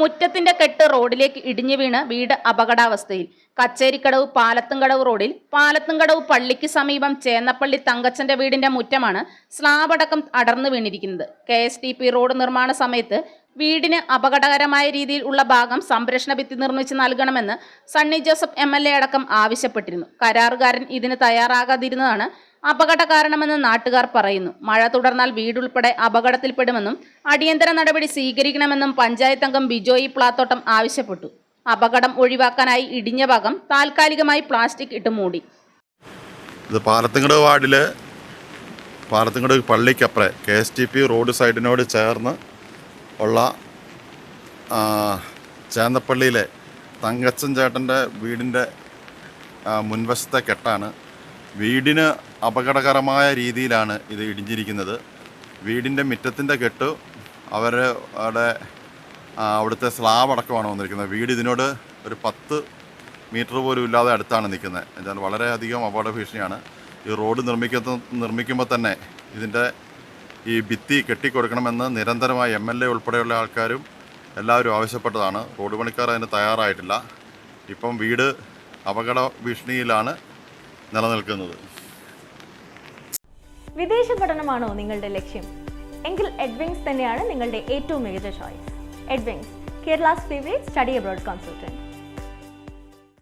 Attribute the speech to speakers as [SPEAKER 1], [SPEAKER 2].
[SPEAKER 1] മുറ്റത്തിന്റെ കെട്ട് റോഡിലേക്ക് ഇടിഞ്ഞു വീണ് വീട് അപകടാവസ്ഥയിൽ. കച്ചേരിക്കടവ് പാലത്തുംകടവ് റോഡിൽ പാലത്തുംകടവ് പള്ളിക്ക് സമീപം ചേന്നപ്പള്ളി തങ്കച്ചന്റെ വീടിന്റെ മുറ്റമാണ് സ്ലാബടക്കം അടർന്നു വീണിരിക്കുന്നത്. കെ റോഡ് നിർമ്മാണ സമയത്ത് വീടിന് അപകടകരമായ രീതിയിൽ ഉള്ള ഭാഗം സംരക്ഷണ ഭിത്തി നിർമ്മിച്ച് നൽകണമെന്ന് Sunny Joseph M L A അടക്കം ആവശ്യപ്പെട്ടിരുന്നു. കരാറുകാരൻ ഇതിന് തയ്യാറാകാതിരുന്നതാണ് അപകട കാരണമെന്ന് നാട്ടുകാർ പറയുന്നു. മഴ തുടർന്നാൽ വീടുൾപ്പെടെ അപകടത്തിൽപ്പെടുമെന്നും അടിയന്തര നടപടി സ്വീകരിക്കണമെന്നും പഞ്ചായത്ത് അംഗം ബിജോയി പ്ലാത്തോട്ടം ആവശ്യപ്പെട്ടു. അപകടം ഒഴിവാക്കാനായി ഇടിഞ്ഞ ഭാഗം താൽക്കാലികമായി പ്ലാസ്റ്റിക് ഇട്ട് മൂടി.
[SPEAKER 2] ഇത് പാലത്തുങ്കട് വാർഡിലെ പള്ളിക്കപ്പുറം K S T P road സൈഡിനോട് ചേർന്ന് ഉള്ള ചേന്നപ്പള്ളിയിലെ തങ്കച്ചൻ ചേട്ടന്റെ വീടിന്റെ മുൻവശത്തെ കെട്ടാണ്. വീടിന് അപകടകരമായ രീതിയിലാണ് ഇത് ഇടിഞ്ഞിരിക്കുന്നത്. വീടിന്റെ മുറ്റത്തിന്റെ കെട്ട് അവരുടെ അവിടെ അവിടുത്തെ സ്ലാബ് അടക്കമാണ് വന്നിരിക്കുന്നത്. വീട് ഇതിനോട് ഒരു പത്ത് മീറ്റർ പോലും ഇല്ലാതെ അടുത്താണ് നിൽക്കുന്നത്. എന്നാൽ വളരെയധികം അപകട ഭീഷണിയാണ്. ഈ റോഡ് നിർമ്മിക്കുന്ന നിർമ്മിക്കുമ്പോൾ തന്നെ ഇതിന്റെ ഈ ഭിത്തി കെട്ടിക്കൊടുക്കണമെന്ന് നിരന്തരമായി എം എൽ എ ഉൾപ്പെടെയുള്ള ആൾക്കാരും എല്ലാവരും ആവശ്യപ്പെട്ടതാണ്. റോഡ് പണിക്കാർ അതിന് തയ്യാറായിട്ടില്ല. ഇപ്പം വീട് അപകട ഭീഷണിയിലാണ് നിലനിൽക്കുന്നത്.
[SPEAKER 3] വിദേശ പഠനമാണോ നിങ്ങളുടെ ലക്ഷ്യം? എങ്കിൽ എഡ്വിങ്സ് തന്നെയാണ് നിങ്ങളുടെ ഏറ്റവും മികച്ച choice Edwings Kerala's favourite study abroad consultant